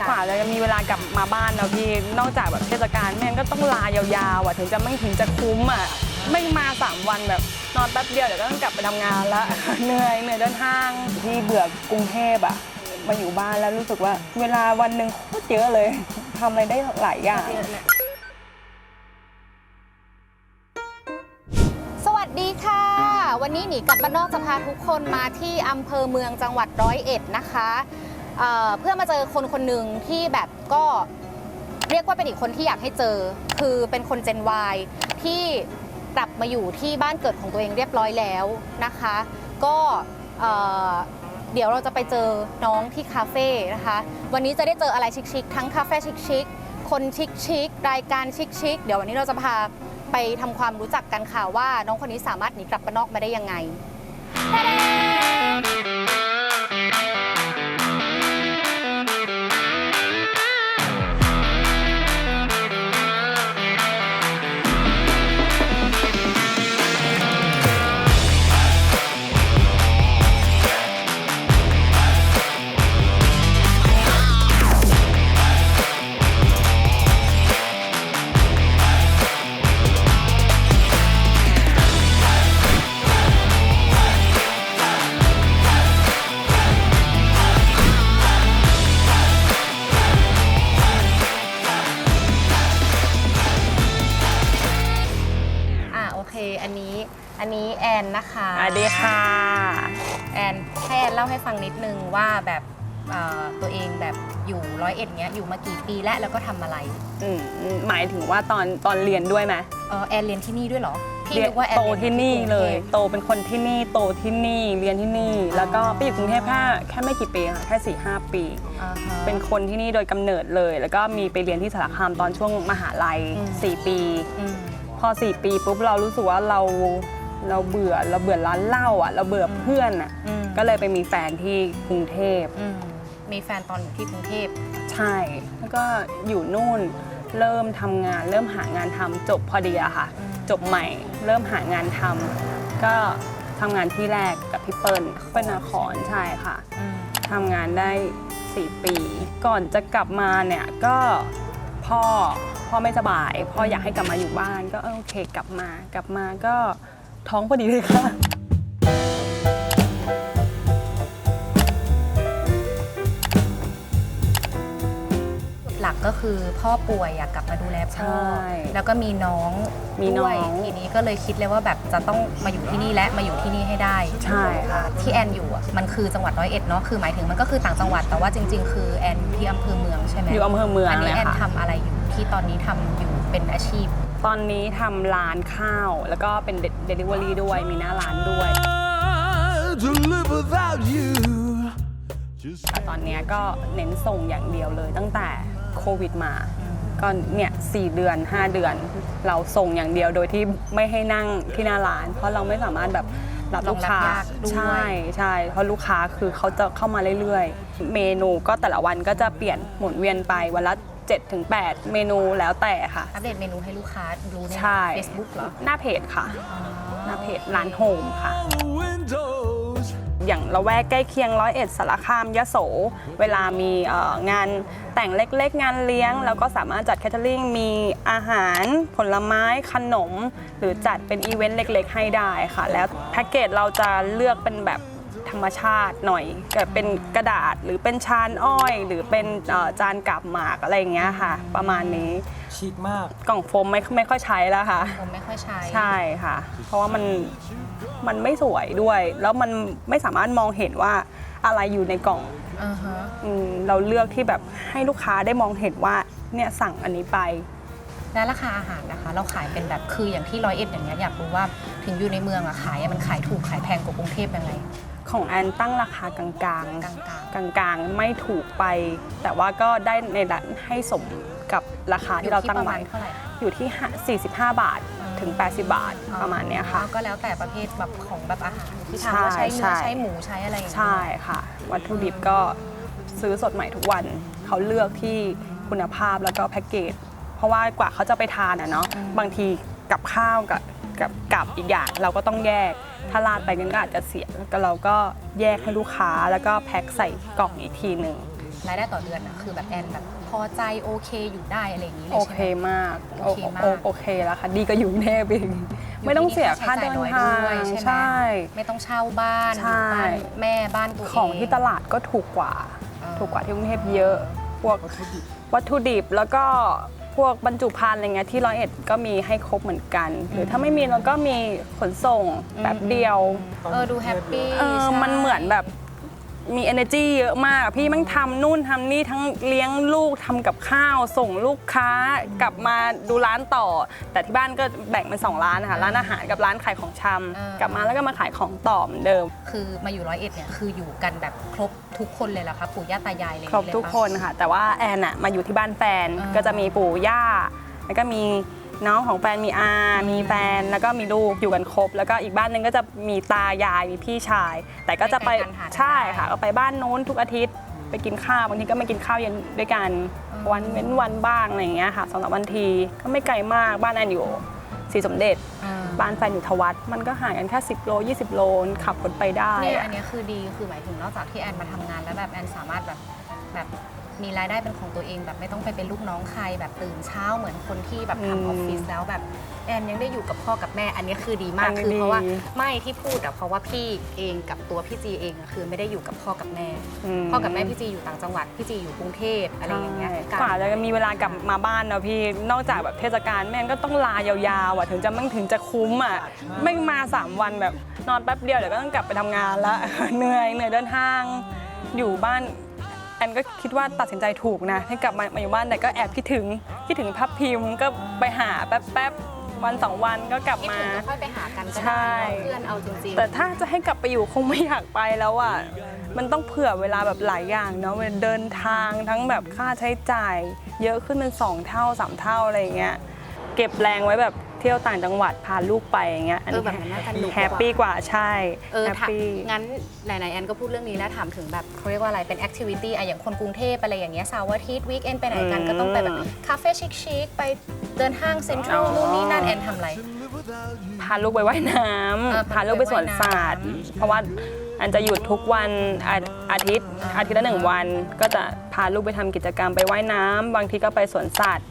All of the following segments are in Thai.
กันกว่าเราจะมีเวลากลับมาบ้านเราพี่นอกจากแบบเทศกาลแม่งก็ต้องลายาวๆอะถึงจะไม่ถึงจะคุ้มอะไม่มาสามวันแบบนอนแป๊บเดียวเดี๋ยวก็ต้องกลับไปทำงานละเหนื่อยเหนื่อยเดินทางที่เบื่อกรุงเทพอะมาอยู่บ้านแล้วรู้สึกว่า เวลาวันหนึ่งโคตรเยอะเลยทำอะไรได้หลายอย่าง สวัสดีค่ะ วันนี้หนีกลับบ้านนอกจะพาทุกคนมาที่อำเภอเมืองจังหวัดร้อยเอ็ดนะคะ เอ่อเพื่อมาเจอคนคนหนึ่งที่แบบก็เรียกว่าเป็นอีกคนที่อยากให้เจอ คือเป็นคน Gen Y ที่กลับมาอยู่ที่บ้านเกิดของตัวเองเรียบร้อยแล้วนะคะ ก็เอ่อเดี๋ยวเราจะไปเจอน้องที่คาเฟ่นะคะ วันนี้จะได้เจออะไรชิคๆทั้งคาเฟ่ชิคๆคนชิคๆรายการชิคๆเดี๋ยววันนี้เราจะพาไปทำความรู้จักกันค่ะว่าน้องคนนี้สามารถหนีกลับบ้านอกมาได้ยังไงอ่า นนะคะสวัสดีค่ะ แอนให้แอนเล่าให้ฟังนิดนึงว่าแบบเอ่อตัวเองแบบอยู่ร้อยเอ็ดเนี้ยอยู่มากี่ปีแล้วแล้วก็ทำอะไรอืมหมายถึงว่าตอนตอนเรียนด้วยไหมเออแอนเรียนที่นี่ด้วยเหรอพี่เรียนึกว่าแอนโตเรียนที่นี่กรุงทพเลย โตเป็นคนที่นี่โตที่นี่เรียนที่นี่ แล้วก็ไปอยู่กรุงเทพแค่แค่ไม่กี่ปีค่ะแค่4ี่หปี อ่าฮะ เป็นคนที่นี่โดยกำเนิดเลย แล้วก็มีไปเรียนที่สารคามตอนช่วงมหาลัยอืม4ปี อืม พอ 4 ปีปุ๊บเรารู้สึกว่าเรา เราเบื่อเราเบื่อร้านเหล้าอะ เราเบื่อเพื่อนอะ อืมก็เลยไปมีแฟนที่กรุงเทพ อืมมีแฟนตอนอยู่ที่กรุงเทพใช่ แล้วก็อยู่นู่นเริ่มทำงาน เริ่มหางานทำจบพอดีอะค่ะอืมจบใหม่เริ่มหางานทำก็ทำงานที่แรกกับพี่เปิ้ลเปิ้ลนาคอนใช่ค่ะอืมทำงานได้ 4 ปี ก่อนจะกลับมาเนี่ยก็พ่อพ่อไม่สบาย พ่ออยากให้กลับมาอยู่บ้านก็เออโอเคกลับมากลับมาก็ ท้องพอดีเลยค่ะ หลักก็คือพ่อป่วยอยากกลับมาดูแลพ่อ ใช่แล้วก็มีน้องมีน้องด้วยทีนี้ก็เลยคิดเลยว่าแบบจะต้องมาอยู่ที่นี่และมาอยู่ที่นี่ให้ได้ใช่ค่ะ ที่แอนอยู่อะมันคือจังหวัดร้อยเอ็ดเนาะคือหมายถึงมันก็คือต่างจังหวัดแต่ว่าจริง ๆ คือแอนอยู่ที่อำเภอเมืองใช่ไหมอยู่อำเภอเมืองอันเลนี้ยแอนค่ะ ทำอะไรอยู่ที่ตอนนี้ทำอยู่เป็นอาชีพ ตอนนี้ทำร้านข้าว แล้วก็เป็นเดลิเวอรี่ด้วยมีหน้าร้านด้วย to live without you. Just แต่ตอนเนี้ยก็เน้นส่งอย่างเดียวเลยตั้งแต่โควิดมาก็เนี่ยสเดือน 5 เดือน เราส่งอย่างเดียวโดยที่ไม่ให้นั่งที่หน้าร้าน เพราะเราไม่สามารถแบบรับลูกค้ารองรับยากด้วยใช่ใช่เพราะลูกค้าคือเขาจะเข้ามาเรื่อยๆ เมนูก็แต่ละวันก็จะเปลี่ยนหมุนเวียนไปวันละ 7ถึง8เมนูแล้วแต่ค่ะ อัปเดตเมนูให้ลูกค้ารู้ใน ใช่เฟซบุ๊กเหรอหน้าเพจค่ะ หน้าเพจร้านโฮมค่ะ the windows. อย่างละแวกใกล้เคียงร้อยเอ็ดสารคามยโส เวลามีเอ่องานแต่งเล็กๆ งานเลี้ยง แล้วก็สามารถจัดแคทเทอริงมีอาหารผลไม้ขนม หรือจัดเป็นอีเวนต์เล็กๆ ให้ได้ค่ะ แล้วแพ็กเกจเราจะเลือกเป็นแบบ ธรรมชาติหน่อยก็เป็นกระดาษหรือเป็นชานอ้อย หรือเป็นเอ่อจานกาบหมากอะไรอย่างเงี้ยค่ะ ประมาณนี้ชิคมาก กล่องโฟมไม่ไม่ค่อยใช้แล้วค่ะ ผมไม่ค่อยใช้ใช่ค่ะ เพราะว่ามันมันไม่สวยด้วย แล้วมันไม่สามารถมองเห็นว่าอะไรอยู่ในกล่องอ่าฮะอืมเราเลือกที่แบบให้ลูกค้าได้มองเห็นว่าเนี่ยสั่งอันนี้ไป แล้วราคาอาหารนะคะ เราขายเป็นแบบคืออย่างที่ร้อยเอ็ดอย่างเงี้ยอยากรู้ว่าถึงอยู่ในเมืองอะขายอะมันขายถูกขายแพงกว่ากรุงเทพยังไง ของแอนตั้งราคากลางๆกลางกลางๆ ไม่ถูกไป แต่ว่าก็ได้ในระดับให้สมกับราคาๆที่เราตั้งประมาไว้ณเท่าไหร่อยู่ที่45 บาทถึง 80 บาทประมาณเนี้ยค่ะ ก็แล้วแต่ประเภทแบบของแบบอาหารที่ใช่ทำว่าใช้เนื้อใช่ ใช้หมูใช้อะไรอย่างเงี้ย ใช่ค่ะ วัตถุดิบก็ซื้อสดใหม่ทุกวัน เขาเลือกที่คุณภาพแล้วก็แพ็กเกจเพราะว่ากว่าเขาจะไปทานอะเนาะบางทีกับข้าวกับ กับกับอีกอย่างเราก็ต้องแยก ถ้าราดไปงั้นก็อาจจะเสียแล้วก็เราก็แยกให้ลูกค้าแล้วก็แพ็คใส่กล่องอีกทีหนึ่งรายได้ต่อเดือนอะคือแบบแอนแบบพอใจโอเคอยู่ได้อะไรอย่างนี้เลโอยใช่เคไหม มากโอเคมาก โอเคแล้วค่ะ ดีก็อยู่กรุงเทพเองไม่ต้องเสียค่าเดินทางด้วยใช่ไหมใช่ ไม่ต้องเช่าบ้านใช่บ้านแม่บ้านตัวเองของที่ตลาดก็ถูกกว่าอ่าถูกกว่าที่กรุงเทพเยอะ พวกวัตถุดิบแล้วก็ พวกบรรจุภัณฑ์อะไรเงี้ยที่ร้อยเอ็ดก็มีให้ครบเหมือนกัน หรือถ้าไม่มีเราก็มีขนส่งแบบเดียว เออดูแฮปปี้เออใช่มันเหมือนแบบ มี energy เยอะมากอะพี่แมันทำนู่นทำนี่ทั้งเลี้ยงลูกทำกับข้าว ส่งลูกค้ากลับมาดูร้านต่อ แต่ที่บ้านก็แบ่งเป็นสองร้านนะคะร้านอาหารกับร้านขายของชำกลับมาแล้วก็มาขายของต่อเหมือนเดิม คือมาอยู่ร้อยเอ็ดเนี่ยคืออยู่กันแบบครบทุกคนเลยเหรอคะปู่ย่าตายายเลยครบทุกคนค่ะ แต่ว่าแอนอะมาอยู่ที่บ้านแฟนอ่า ก็จะมีปู่ย่า แล้วก็มี น้องของแฟนมีอา มีแฟนแล้วก็มีลูกอยู่กันครบ แล้วก็อีกบ้านหนึงก็จะมีตายายมีพี่ชาย แต่ก็จะไปใช่ค่ะก็ไปบ้านโน้นทุกอาทิตย์ไปกินข้าวบางทีก็ไม่กินข้าวเย็นด้วยกันวันเว้นวันบ้างอะไรอย่างเงี้ยค่ะสองสามวันทีก็ไม่ไกลมากบ้านแอนอยู่ศรีสมเด็จ อ่าบ้านแฟนอยู่ทวัดมันก็ห่างกันแค่ 10 โล 20 โลขับรถไปได้เนี่ยอะอันเนี้ยคือดีคือหมายถึงนอกจากที่แอนมาทำงานแล้วแบบแอนสามารถแบบแบบ มีรายได้เป็นของตัวเอง แบบไม่ต้องไปเป็นลูกน้องใครแบบตื่นเช้าเหมือนคนที่แบบอืมทำออฟฟิศแล้วแบบแอนยังได้อยู่กับพ่อกับแม่อันเนี้ยคือดีมาอักนนี้คือเพราะว่าดี ไม่ที่พูดอะเพราะว่าพี่เองกับตัวพี่จีเองอะคือไม่ได้อยู่กับพ่อกับแม่ มพ่อกับแม่พี่จีอยู่ต่างจังหวัดพี่จีอยู่กรุงเทพอะไรอย่างเงี้ยใช่การกว่าจะมีเวลากลับมาบ้านเนาะพี่ นอกจากแบบเทศกาลแม่งก็ต้องลายาวๆอะถึงจะมั่งถึงจะคุ้มอะไม่มา 3 วันแบบนอนแป๊บเดียวเดี๋ยวก็ต้องกลับไปทำงานละ เหนื่อยเหนื่อยเดินทาง อยู่บ้าน แอนก็คิดว่าตัดสินใจถูกนะที่กลับมามาอยู่บ้านแต่ก็แอบคิดถึงคิดถึงพับพิมพ์ก็ไปหาแป๊บๆวันสองวันก็กลับคิดมา ถึงก็ค่อยไปหากันก็ใช่ ได้เนาะเพื่อนเอาจริงๆแต่ถ้าจะให้กลับไปอยู่คงไม่อยากไปแล้วอะมันต้องเผื่อเวลาแบบหลายอย่างเนาะเวลาเดินทางทั้งแบบค่าใช้จ่าย เยอะขึ้นเป็นสองเท่าสามเท่าอะไรอย่างเงี้ยเก็บแรงไว้แบบ เที่ยวต่างจังหวัดพาลูกไปอย่างเงี้ยเออแบบนั้นน่าจะหนุกกว่า แฮปปี้กว่าใช่เออแฮปถามปี้ งั้นไหนๆแอนก็พูดเรื่องนี้แล้วถามถึงแบบเขาเรียกว่าอะไรเป็นแอคทิวิตี้อะอย่างคนกรุงเทพอะไรอย่างเงี้ยเสาร์อาทิตย์วีคเอนไปไหนกันก็ต้องไปแบบคาเฟ่ชิคๆไปเดินห้างเซ็นทรัลนู่นนี่นั่นแอนทำอะไร พาลูกไปว่ายน้เออำพาลูกไปสวนสัตว์เพราะว่าอันจะหยุดทุกวันอาอาทิตย์ อาทิตย์ละหนึ่งวัน ก็จะพาลูกไปทำกิจกรรมไปว่ายน้ำบางทีก็ไปสวนสัตว์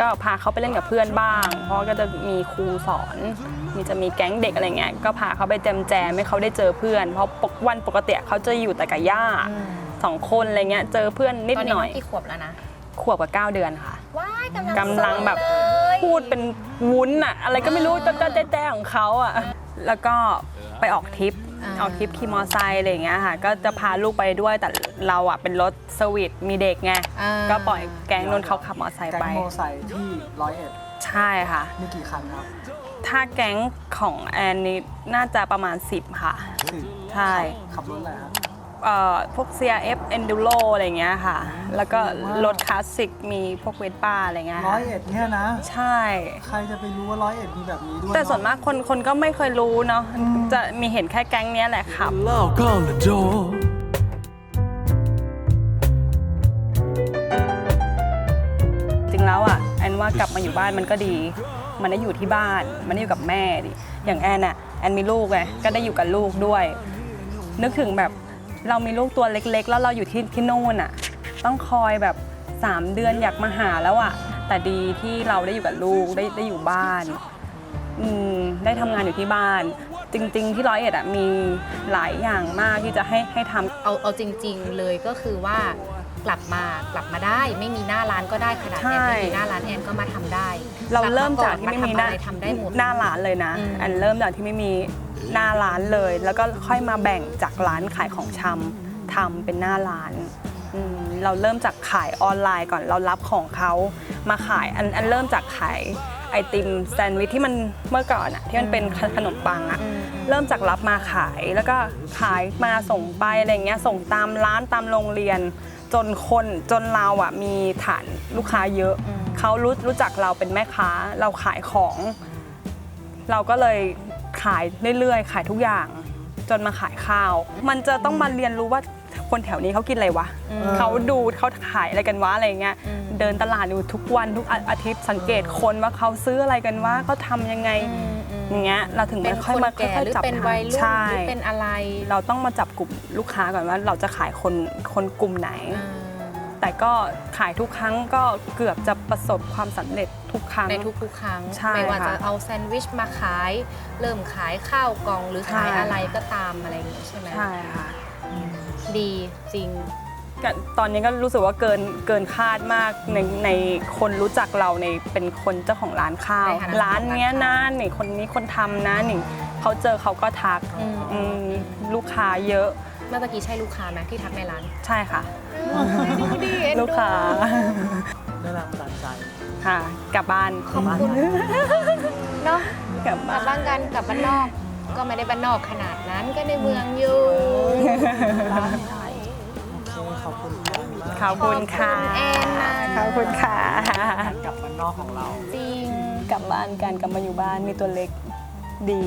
ก็พาเขาไปเล่นกับเพื่อนบ้าง เพราะก็จะมีครูสอน มีจะมีแก๊งเด็กอะไรเงี้ย ก็พาเขาไปแจมแจมให้เขาได้เจอเพื่อน เพราะปกวันปกติเขาจะอยู่แต่กับย่าสองคนอะไรเงี้ย เจอเพื่อนนิดตอนหนี้น่อยกี่ขวบแล้วนะ ขวบกับเก้าเดือนค่ะ ว้ายกำลังกำลังแบบสนเลยพูดเป็นวุ้นอะอะไรก็ไม่รู้จ้าแจ้ๆของเขาอะแล้วก็ไปออกทริป ออกทริปขี่มอไซค์อะไรอย่างเงี้ยค่ะ ก็จะพาลูกไปด้วยแต่เราอะเป็นรถสวิตมีเด็กไงอ่า ก็ปล่อยแก๊งนนเขาขับมอไซค์แก๊ไปงโมไซค์ที่ร้อยเอ็ดใช่ค่ะ มีกี่คันครับถ้าแก๊งของแอนนี่น่าจะประมาณ 10 ค่ะ สิบใช่ ขับรถอะไรครับ เอ่อพวก CRF Enduro อะไรอย่างเงี้ยค่ะ แล้วก็รถคลาสสิกมีพวกเวสป้าอะไรเงี้ยร้อค่ะยเอ็ดเนี่ยนะ ใช่ ใครจะไปรู้ว่าร้อยเอ็ดมีแบบนี้ด้วยแต่ส่วนเอะ มากคนคนก็ไม่เคยรู้เนาะจะมีเห็นแค่แก๊งเนี้ยแหละครับ Lock on the door. จริงแล้วอะแอนว่ากลับมาอยู่บ้านมันก็ดี มันได้อยู่ที่บ้าน มันได้อยู่กับแม่ดิอย่างแอนอะแอนมีลูกไงก็ได้อยู่กับลูกด้วย นึกถึงแบบ เรามีลูกตัวเล็ก ๆ แล้วเราอยู่ที่ที่นู่นอะ ต้องคอยแบบ 3 เดือนอยากมาหาแล้วอะ แต่ดีที่เราได้อยู่กับลูกได้ได้อยู่บ้านอืมได้ทำงานอยู่ที่บ้าน จริง ๆ ที่ร้อยเอ็ดอะมีหลายอย่างมากที่จะให้ให้ทำเอาเอาจริง ๆ เลยก็คือว่ากลับมากลับมาได้ ไม่มีหน้าร้านก็ได้ขนาดแอนใช่ไม่มีหน้าร้านแอนก็มาทำได้เรากลับเริ่มจากที่ไม่มีหน้าทำอะไรทำได้หมดหน้าร้านเลยนะอืมอันเริ่มจากที่ไม่มี หน้าร้านเลย แล้วก็ค่อยมาแบ่งจากร้านขายของชำทำเป็นหน้าร้านอืมเราเริ่มจากขายออนไลน์ก่อนเรารับของเขามาขายอันอันเริ่มจากขายไอติมแซนด์วิชที่มันเมื่อก่อนอะที่มันเป็นขนมปังอะอืมเริ่มจากรับมาขายแล้วก็ขายมาส่งไปอะไรเงี้ยส่งตามร้านตามโรงเรียน จนคนจนเราอะมีฐานลูกค้าเยอะอืมเขารู้รู้จักเราเป็นแม่ค้า เราขายของ เราก็เลย ขายเรื่อยๆ ขายทุกอย่าง จนมาขายข้าว มันจะต้องมาเรียนรู้ว่าคนแถวนี้เขากินอะไรวะเขาดูเขาขายอะไรกันวะอะไรเงี้ยเดินตลาดอยู่ทุกวันทุกอาอาทิตย์สังเกตคนว่าเขาซื้ออะไรกันวะเขาทำยังไงอืมอืมอย่างเงี้ยเราถึงเป็นค่อยคนมาค่แก่อยหรือๆจับเป็นทางวัยรุ่นใช่หรือเป็นอะไร เราต้องมาจับกลุ่มลูกค้าก่อนว่าเราจะขายคนคนกลุ่มไหนอ่า แต่ก็ขายทุกครั้งก็เกือบจะประสบความสำเร็จทุกครั้ง ในทุกๆครั้ง ใช่ไม่ว่าค่ะจะเอาแซนด์วิชมาขาย เริ่มขายข้าวกล่องหรือขายใช่ อะไรก็ตามอะไรอย่างนี้ใช่ไหมใช่ค่ะดีจริง ก็ตอนนี้ก็รู้สึกว่าเกินเกินคาดมากในในคนรู้จักเราในเป็นคนเจ้าของร้านข้าว ในฐานะร้านเนี้ยเจ้าของร้านะนข้าวนี่คนนี้คนทำนะนี่เขาเจอเขาก็ทักอืม อืมลูกค้าเยอะเมื่อกี้ใช่ลูกค้าไหมที่ทักในร้าน ใช่ค่ะ ดูดีเอ็นดูลูกค้า ได้แรงบันดาลใจ ค่ะ กลับบ้านขอบคุณเนาะกลับกลับ้าบบ้านนกันกลับบ้านนอก ก็ไม่ได้บ้านนอกขนาดนั้นก็ในเมืองอยู่โอเคขอบคุณแอนมากขอบคุณค่ะขอบคุณแอนนะขอบคุณค่ะกลับมานนอกของเรา จริง กลับบ้านกันกลับมาอยู่บ้านมีตัวเล็กดี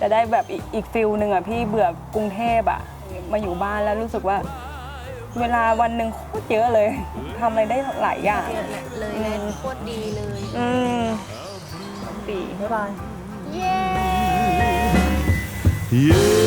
จะได้แบบอีกอีกฟิลหนึ่งอะพี่เบื่อกรุงเทพอะ มาอยู่บ้านแล้วรู้สึกว่า เวลาวันหนึ่งโคตรเยอะเลยทำอะไรได้หลายอย่างเยอะเลยเลยโคตรดีเลยอืมดีบ๊ายบาย เย้ Yeah.